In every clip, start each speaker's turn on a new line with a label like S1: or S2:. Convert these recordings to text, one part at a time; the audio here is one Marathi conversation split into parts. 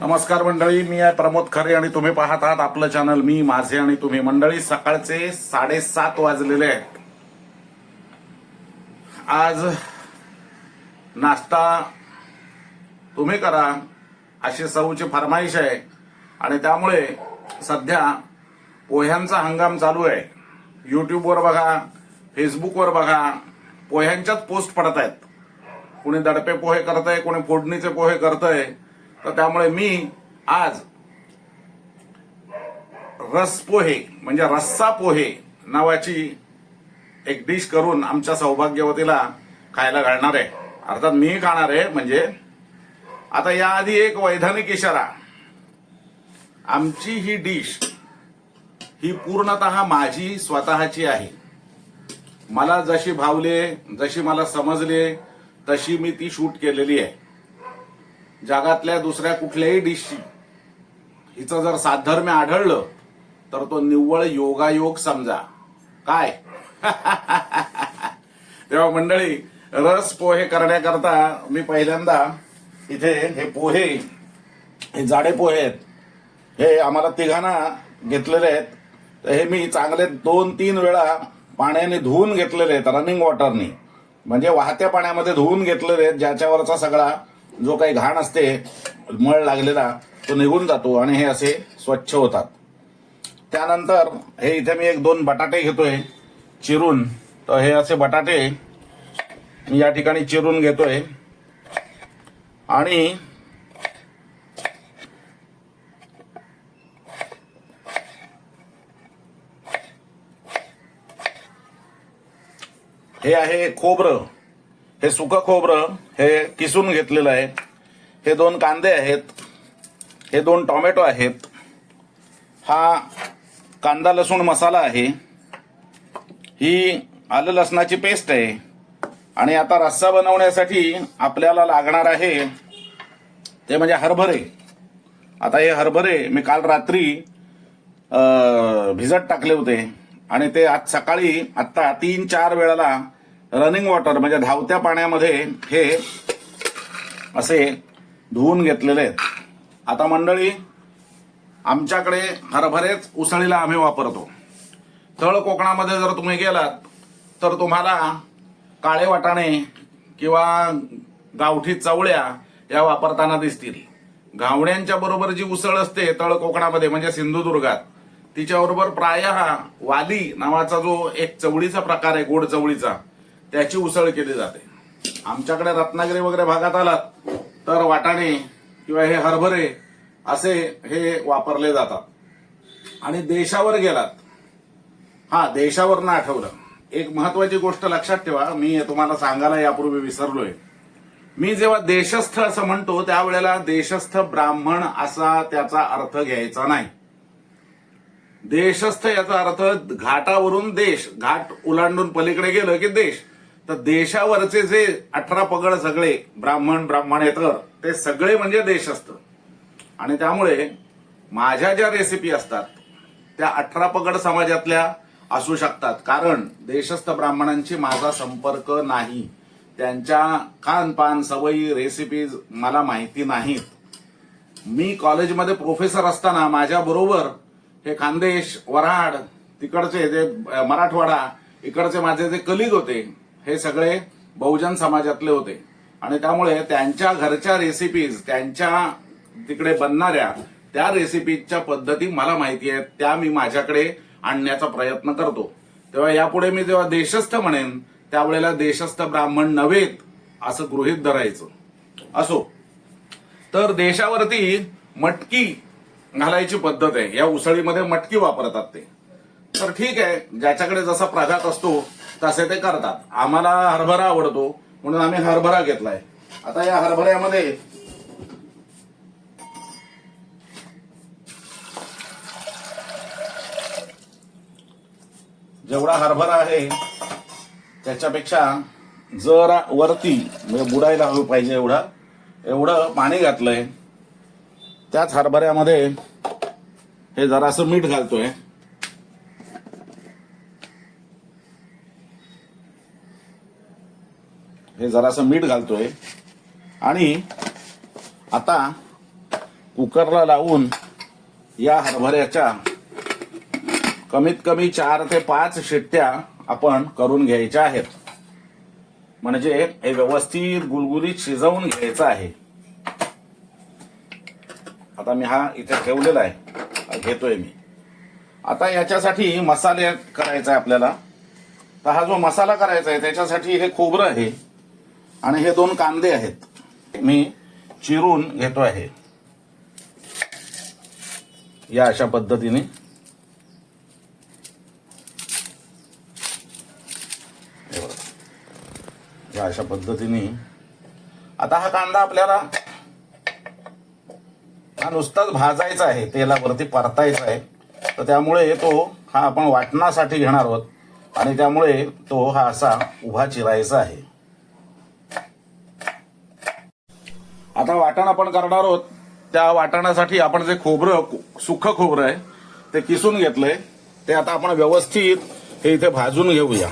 S1: नमस्कार मंडळी मी आहे प्रमोद खरे आणि तुम्ही पाहत आहात आपलं चॅनल मी माझे आणि तुम्ही. मंडळी सकाळचे साडेसात वाजलेले आहेत. आज नाश्ता तुम्ही करा अशी सऊची फरमाईश आहे आणि त्यामुळे सध्या पोह्यांचा हंगाम चालू आहे. यूट्यूबवर बघा फेसबुकवर बघा पोह्यांच्याच पोस्ट पडत आहेत. कोणी दडपे पोहे करतंय कोणी फोडणीचे पोहे करतंय. तर त्यामुळे मी आज रस पोहे म्हणजे रस्सा पोहे नावाची एक डिश करून आमच्या सौभाग्यवतीला खायला घालणार आहे. अर्थात मी खाणार आहे म्हणजे आता याआधी एक वैधानिक इशारा. आमची ही डिश ही पूर्णतः माझी स्वतःची आहे. मला जशी भावले जशी मला समजले तशी मी ती शूट केलेली आहे. जगातल्या दुसऱ्या कुठल्याही डिशची हिचं जर साधर्म्य आढळलं तर तो निव्वळ योगायोग समजा. काय? तेव्हा मंडळी रस पोहे करण्याकरता मी पहिल्यांदा इथे हे पोहे हे जाडे पोहे आहेत. हे आम्हाला तिघांना घेतलेले आहेत. तर हे मी चांगले दोन तीन वेळा पाण्याने धुवून घेतलेले आहेत रनिंग वॉटरनी म्हणजे वाहत्या पाण्यामध्ये धुवून घेतलेले आहेत ज्याच्यावरचा सगळा जो काही घाण असते मळ लागलेला तो निघून जातो आणि हे असे स्वच्छ होतात. त्यानंतर हे इथे मी एक दोन बटाटे घेतोय चिरून. तर हे असे बटाटे मी या ठिकाणी चिरून घेतोय. आणि हे आहे खोबरं. हे सुकं खोबरं हे किसून घेतलेलं आहे. हे दोन कांदे आहेत. हे दोन टॉमॅटो आहेत. हा कांदा लसूण मसाला आहे. ही आलं लसणाची पेस्ट आहे. आणि आता रस्सा बनवण्यासाठी आपल्याला लागणार आहे ते म्हणजे हरभरे. आता हे हरभरे मी काल रात्री भिजत टाकले होते. आणि ते आज सकाळी आत्ता तीन चार वेळाला रनिंग वॉटर म्हणजे धावत्या पाण्यामध्ये हे असे धुवून घेतलेले आहेत. आता मंडळी आमच्याकडे हरभरेच उसळीला आम्ही वापरतो. तळ कोकणामध्ये जर तुम्ही गेलात तर तुम्हाला काळे वाटाणे किंवा गावठी चवळ्या या वापरताना दिसतील. घावण्यांच्या बरोबर जी उसळ असते तळ कोकणामध्ये म्हणजे सिंधुदुर्गात तिच्याबरोबर प्रायः वाली नावाचा जो एक चवळीचा प्रकार आहे गोड चवळीचा त्याची उसळ केली जाते. आमच्याकडे रत्नागिरी वगैरे भागात आलात तर वाटाणे किंवा हे हरभरे असे हे वापरले जातात. आणि देशावर गेलात हा देशावर ना आठवलं. एक महत्वाची गोष्ट लक्षात ठेवा मी तुम्हाला सांगायला यापूर्वी विसरलोय. मी जेव्हा देशस्थ असं म्हणतो त्यावेळेला देशस्थ ब्राह्मण असा त्याचा अर्थ घ्यायचा नाही. देशस्थ याचा अर्थ घाटावरून देश घाट उलांडून पलीकडे गेलं की देश. तर देशावरचे जे अठरा पगड सगळे ब्राह्मण ब्राह्मणेतर ते सगळे म्हणजे देश असतं आणि त्यामुळे माझ्या ज्या रेसिपी असतात त्या अठरा पगड समाजातल्या असू शकतात. कारण देशस्थ ब्राह्मणांशी माझा संपर्क नाही. त्यांच्या खानपान सवयी रेसिपीज मला माहिती नाहीत. मी कॉलेजमध्ये प्रोफेसर असताना माझ्या बरोबर हे खानदेश वराड तिकडचे जे मराठवाडा इकडचे माझे जे कलिग होते हे सगळे बहुजन समाजातले होते. आणि त्यामुळे त्यांच्या घरच्या रेसिपीज त्यांच्या तिकडे बनणाऱ्या त्या रेसिपीजच्या पद्धती मला माहिती आहेत त्या मी माझ्याकडे आणण्याचा प्रयत्न करतो. तेव्हा यापुढे मी जेव्हा देशस्थ म्हणेन त्यावेळेला देशस्थ ब्राह्मण नव्हेत असं गृहित धरायचं. असो. तर देशावरती मटकी घालायची पद्धत आहे. या उसळीमध्ये मटकी वापरतात ते. तर ठीक आहे ज्याच्याकडे जसा प्रघात असतो तसे ते करतात. आम्हाला हरभरा आवडतो म्हणून आम्ही हरभरा घेतलाय. आता या हरभऱ्यामध्ये जेवढा हरभरा आहे त्याच्यापेक्षा जरा वरती म्हणजे बुडायला हवं पाहिजे एवढा. एवढं पाणी घातलंय. त्याच हरभऱ्यामध्ये हे जरासं मीठ घालतोय. हे जरासं मीठ घालतोय. आणि आता कुकरला लावून या हरभऱ्याच्या कमीत कमी चार ते पाच शिट्ट्या आपण करून घ्यायच्या आहेत. म्हणजे हे व्यवस्थित गुलगुलीत शिजवून घ्यायचं आहे. आता मी हा इथे ठेवलेला आहे. घेतोय मी. आता याच्यासाठी मसाले करायचा आहे आपल्याला. तर हा जो मसाला करायचा आहे त्याच्यासाठी हे खोबरं आहे. आणि हे दोन कांदे आहेत. मी चिरून घेतो आहे. या अशा पद्धतीने. या अशा पद्धतीने. आता हा कांदा आपल्याला हा नुसताच भाजायचा आहे तेलावरती परतायचा आहे. तर त्यामुळे तो हा आपण वाटणासाठी घेणार आहोत. आणि त्यामुळे तो हा असा उभा चिरायचा आहे. आता वाटण आपण करणार आहोत. त्या वाटणासाठी आपण जे खोबरं सुख खोबरं आहे ते किसून घेतलंय. ते आता आपण व्यवस्थित हे इथे भाजून घेऊया.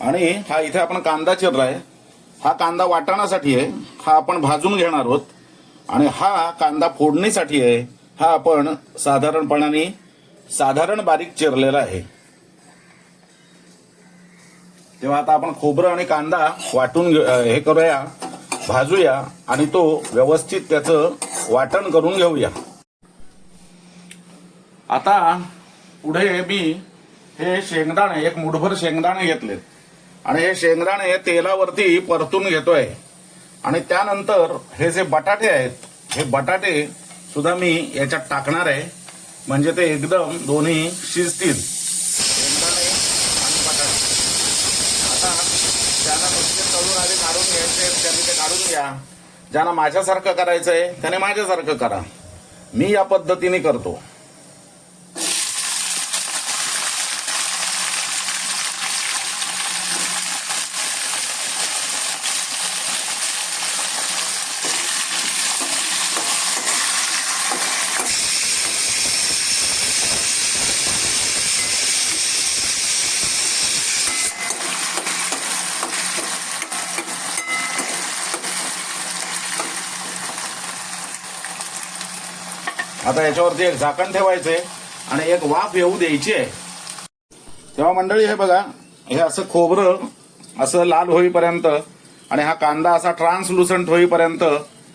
S1: आणि हा इथे आपण कांदा चिरलाय हा कांदा वाटणासाठी आहे. हा आपण भाजून घेणार आहोत. आणि हा कांदा फोडणीसाठी आहे. हा आपण साधारणपणाने साधारण बारीक चिरलेला आहे. तेव्हा आता आपण खोबरं आणि कांदा वाटून हे करूया भाजूया आणि तो व्यवस्थित त्याचं वाटण करून घेऊया. आता पुढे मी हे शेंगदाणे एक मुठभर शेंगदाणे घेतलेत. आणि हे शेंगदाणे तेलावरती परतून घेतोय. आणि त्यानंतर हे जे बटाटे आहेत हे बटाटे सुद्धा मी याच्यात टाकणार आहे. म्हणजे ते एकदम दोन्ही शिजतील. आता ज्यांना नुसते तळून आधी काढून घ्यायचे त्यांनी ते काढून घ्या. ज्यांना माझ्यासारखं करायचंय त्याने माझ्यासारखं करा. मी या पद्धतीने करतो. आता याच्यावरती एक झाकण ठेवायचंय आणि एक वाफ येऊ द्यायची आहे. तेव्हा मंडळी हे बघा हे असं खोबरं असं लाल होईपर्यंत आणि हा कांदा असा ट्रान्सलुसंट होईपर्यंत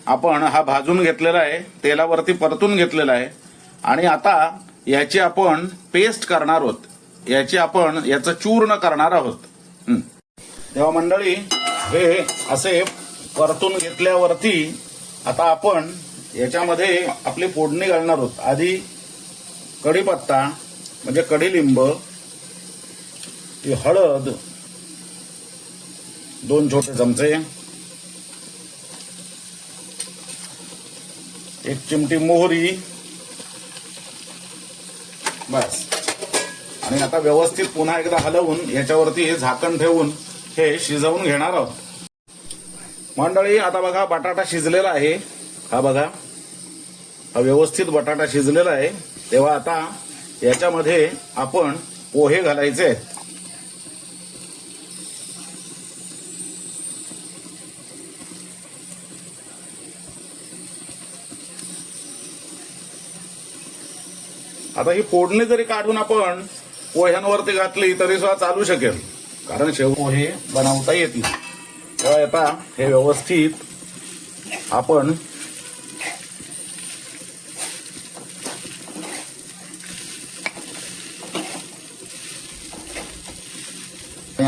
S1: आपण हा भाजून घेतलेला आहे तेलावरती परतून घेतलेला आहे. आणि आता याची आपण पेस्ट करणार आहोत. याची आपण याचं चूर्ण करणार आहोत. तेव्हा मंडळी हे असे परतून घेतल्यावरती आता आपण याच्यामध्ये आपली फोडणी घालणार आहोत. आधी कढीपत्ता म्हणजे कढीलिंब हळद दोन छोटे चमचे एक चिमटी मोहरी बस. आणि आता व्यवस्थित पुन्हा एकदा हलवून याच्यावरती हे झाकण ठेवून हे शिजवून घेणार आहोत. मंडळी आता बघा बटाटा शिजलेला आहे. हा बघा. हा व्यवस्थित बटाटा शिजलेला आहे. तेव्हा आता याच्यामध्ये आपण पोहे घालायचे आहेत. आता ही फोडणी जरी काढून आपण पोह्यांवरती घातली तरी सुद्धा चालू शकेल. कारण शेव पोहे बनवता येतील तेव्हा आता हे व्यवस्थित आपण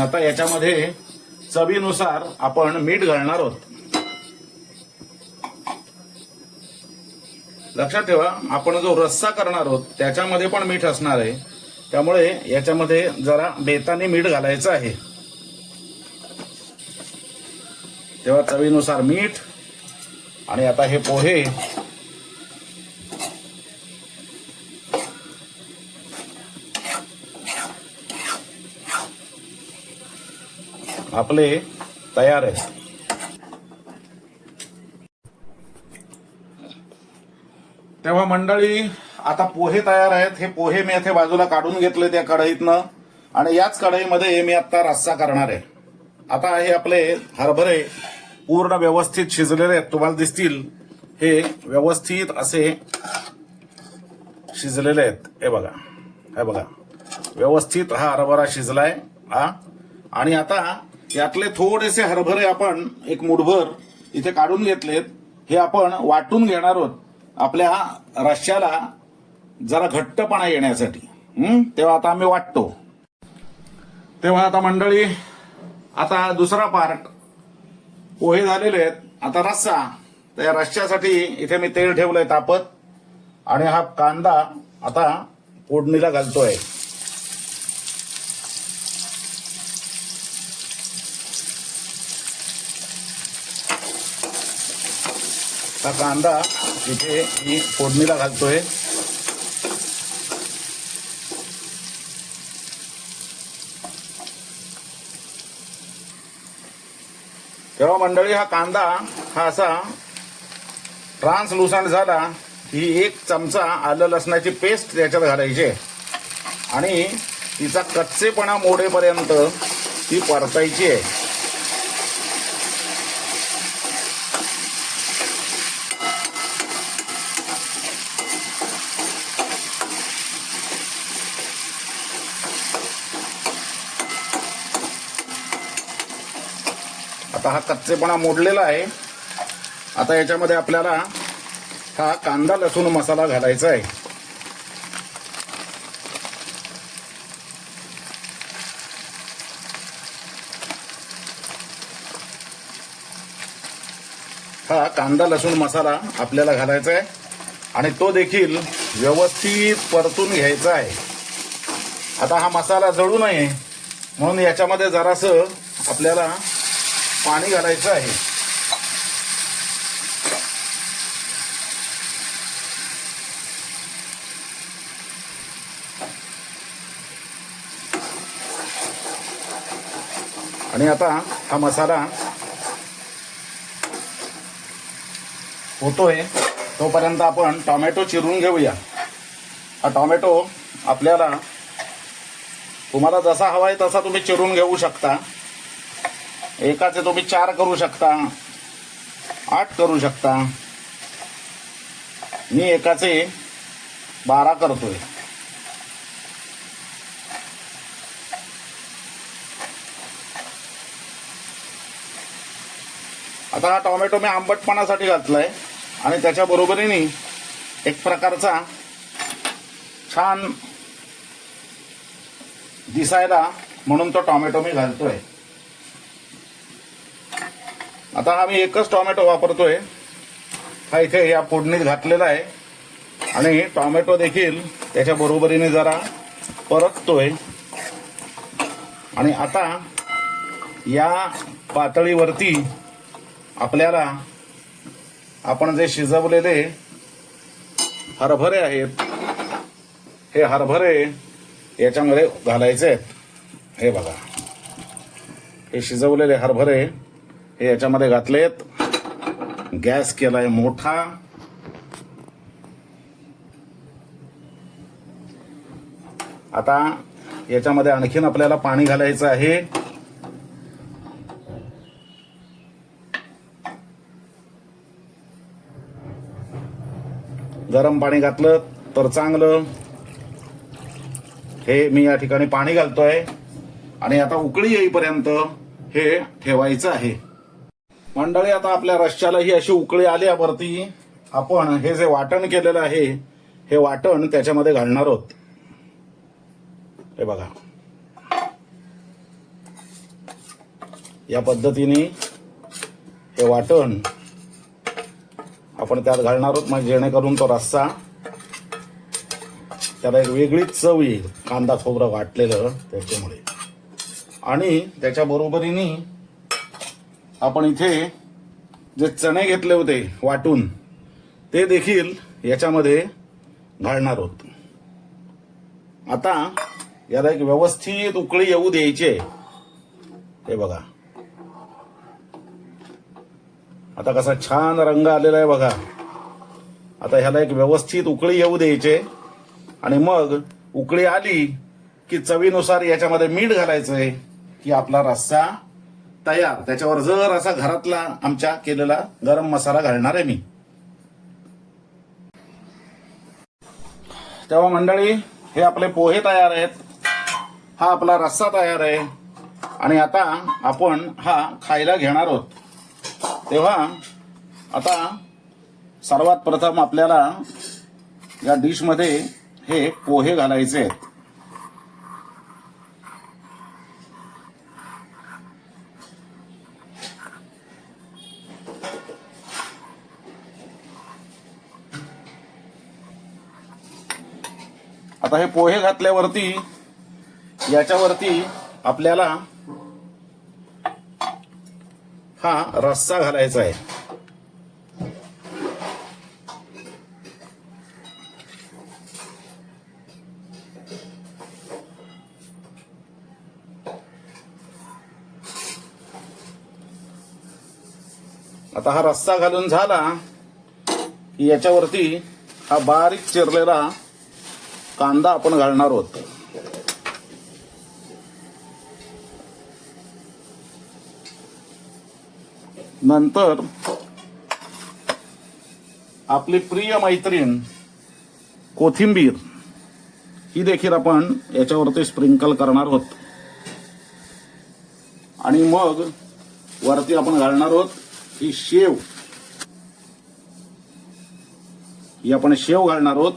S1: आता याच्यामध्ये चवीनुसार आपण मीठ घालणार आहोत. लक्षात ठेवा आपण जो रस्सा करणार आहोत त्याच्यामध्ये पण मीठ असणार आहे. त्यामुळे याच्यामध्ये जरा बेताने मीठ घालायचं आहे. तेव्हा चवीनुसार मीठ आणि आता हे पोहे. आपले तयार आहेत. तेव्हा मंडळी आता पोहे तयार आहेत. हे पोहे मी येथे बाजूला काढून घेतले त्या कढईतनं. आणि याच कढईमध्ये मी आता रस्सा करणार आहे. आता हे आपले हरभरे पूर्ण व्यवस्थित शिजलेले आहेत. तुम्हाला दिसतील. हे व्यवस्थित असे शिजलेले आहेत. हे बघा. हे बघा. व्यवस्थित हा हरभरा शिजलाय. हा. आणि आता यातले थोडेसे हरभरे आपण एक मुठभर इथे काढून घेतलेत. हे आपण वाटून घेणार आहोत आपल्या रश्श्याला जरा घट्टपणा येण्यासाठी. तेव्हा आता आम्ही वाटतो. तेव्हा आता मंडळी आता दुसरा पार्ट पोहे झालेले आहेत. आता रस्सा. तर या रश्श्यासाठी इथे मी तेल ठेवलंय तापत. आणि हा कांदा आता फोडणीला घालतोय. हा कांदा इथे मी फोडणीला घालतोय तेव्हा मंडळी हा कांदा हा असा ट्रान्सलुसंट झाला ही एक चमचा आलं लसणाची पेस्ट त्याच्यात घालायची आहे. आणि तिचा कच्चेपणा मोडेपर्यंत ती परतायची आहे आता हा कच्चेपणा मोडलेला आहे. आता याच्यामध्ये आपल्याला हा कांदा लसूण मसाला घालायचा आहे. हा कांदा लसूण मसाला आपल्याला घालायचा आहे. आणि तो देखील व्यवस्थित परतून घ्यायचा आहे. आता हा मसाला जळू नये. म्हणून याच्यामध्ये जरासं आपल्याला पाणी घालायचं आहे. आणि आता हा मसाला होतोय. तोपर्यंत आपण टोमॅटो चिरून घेऊया. हा टोमॅटो आपल्याला तुम्हाला जसा हवा आहे तसा तुम्ही चिरून घेऊ शकता. एकाचे तुम्ही चार करू शकता आठ करू शकता. मी एकाचे बारा करतोय. आता हा टोमॅटो मी आंबटपणासाठी घातलाय आणि त्याच्या बरोबरीने एक प्रकारचा छान दिसायला म्हणून तो टोमॅटो मी घालतोय. आता हा मी एकच टॉमॅटो वापरतोय. हा इथे या फोडणीत घातलेला आहे. आणि टोमॅटो देखील त्याच्या बरोबरीने जरा परततोय. आणि आता या पातळीवरती आपल्याला आपण जे शिजवलेले हरभरे आहेत हे हरभरे याच्यामध्ये घालायचे आहेत. हे बघा. हे शिजवलेले हरभरे हे याच्यामध्ये घातलेत. गॅस केलाय मोठा. आता याच्यामध्ये आणखीन आपल्याला पाणी घालायचं आहे. गरम पाणी घातलं तर चांगलं. हे मी या ठिकाणी पाणी घालतोय. आणि आता उकळी येईपर्यंत हे ठेवायचं आहे. मंडळी आता आपल्या रश्याला ही अशी उकळी आली वरती. आपण हे जे वाटण केलेलं आहे हे वाटण त्याच्यामध्ये घालणार आहोत. हे बघा. या पद्धतीने हे वाटण आपण त्यात घालणार आहोत म्हणजे जेणेकरून तो रस्सा त्याला एक वेगळीच चव येईल. कांदा खोबरं वाटलेलं त्याच्यामुळे. आणि त्याच्या बरोबरीने आपण इथे जे चणे घेतले होते वाटून ते देखील याच्यामध्ये घालणार आहोत. आता याला एक व्यवस्थित उकळी येऊ द्यायची आहे. हे बघा. आता कसा छान रंग आलेला आहे बघा. आता ह्याला एक व्यवस्थित उकळी येऊ द्यायचे आणि मग उकळी आली की चवीनुसार याच्यामध्ये मीठ घालायचंय की आपला रस्सा तयार. त्याच्यावर जर असा घरातला आमच्या केलेला गरम मसाला घालणार आहे मी. तेव्हा मंडळी हे आपले पोहे तयार आहेत. हा आपला रस्सा तयार आहे. आणि आता आपण हा खायला घेणार आहोत. तेव्हा आता सर्वात प्रथम आपल्याला या डिशमध्ये हे पोहे घालायचे आहेत. आता हे पोहे घातल्यावरती याच्यावरती आपल्याला हा रस्सा घालायचा आहे. आता हा रस्सा घालून झाला की याच्यावरती हा बारीक चिरलेला कांदा आपण घालणार आहोत नंतर आपली प्रिय मैत्रीण कोथिंबीर ही देखील आपण याच्यावरती स्प्रिंकल करणार आहोत आणि मग वरती आपण घालणार आहोत ही शेव. ही आपण शेव घालणार आहोत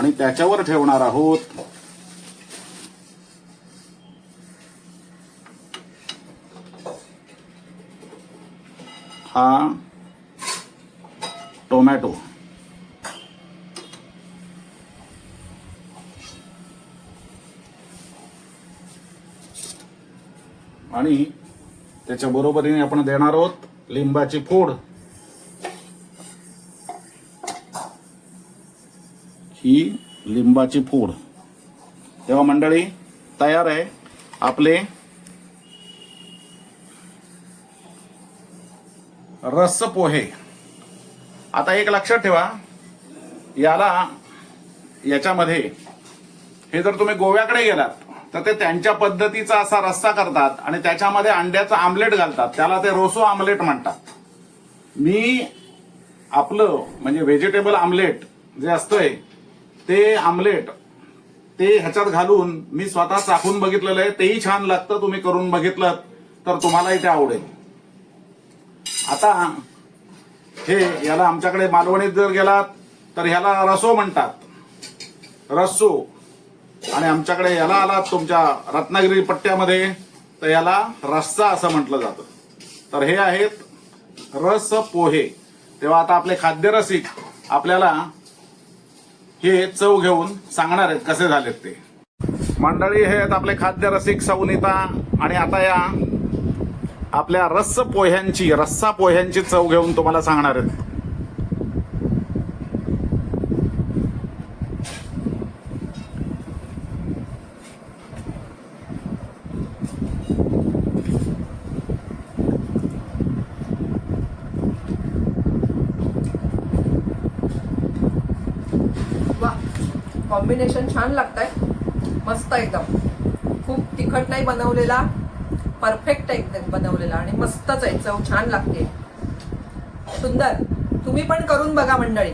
S1: आणि त्याच्यावर ठेवणार आहोत. हा टोमॅटो. आणि त्याच्या बरोबरीने आपण देणार आहोत लिंबाची फोड. ही लिंबाची फोड तेव्हा मंडळी तयार आहे आपले रस पोहे आता एक लक्षात ठेवा याला याच्यामध्ये हे जर तुम्ही गोव्याकडे गेलात तर ते त्यांच्या पद्धतीचा असा रस्सा करतात आणि त्याच्यामध्ये अंड्याचं आमलेट घालतात. त्याला ते रोसो आमलेट म्हणतात. मी आपलं म्हणजे व्हेजिटेबल आमलेट जे असतंय ते आमलेट ते ह्याच्यात घालून मी स्वतः चाखून बघितलेलं आहे. तेही छान लागतं तुम्ही करून बघितलं तर तुम्हालाही ते आवडेल. आता हे याला आमच्याकडे मालवणीत जर गेलात तर ह्याला रसो म्हणतात. रस्सो आणि आमच्याकडे याला आलात तुमच्या रत्नागिरी पट्ट्यामध्ये तर याला रस्सा असं म्हटलं जातं. तर हे आहेत रस पोहे तेव्हा आता आपले खाद्यरसिक आपल्याला हे चव घेऊन सांगणार आहेत कसे झालेत ते. मंडळी हे आहेत आपले खाद्य रसिक सवनिता आणि आता या आपल्या रस्स पोह्यांची रस्सा पोह्यांची चव घेऊन तुम्हाला सांगणार आहेत.
S2: मस्त एकदम. खूप तिखट नाही बनवलेला परफेक्ट एकदम बनवलेला आणि मस्तच आहे. चव छान लागते. सुंदर. तुम्ही पण करून बघा मंडळी.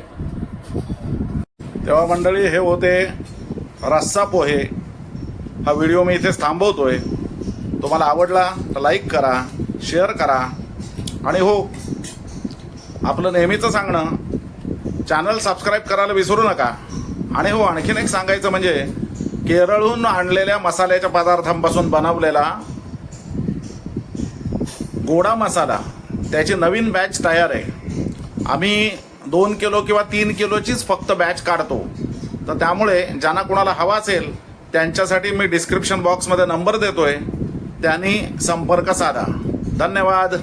S1: तेव्हा मंडळी हे होते रस्सा पोहे. हा व्हिडिओ मी इथेच थांबवतोय. तुम्हाला आवडला तर लाईक करा शेअर करा. आणि हो आपलं नेहमीचं सांगणं चॅनल सबस्क्राईब करायला विसरू नका. आणि हो आणखीन एक सांगायचं म्हणजे केरळहून आणलेल्या मसाल्याच्या पदार्थांपासून बनवलेला गोडा मसाला त्याची नवीन बॅच तयार आहे. आम्ही दोन किलो किंवा तीन किलोचीच फक्त बॅच काढतो. तर त्यामुळे ज्यांना कोणाला हवा असेल त्यांच्यासाठी मी डिस्क्रिप्शन बॉक्समध्ये नंबर देतोय. त्यांनी संपर्क साधा. धन्यवाद.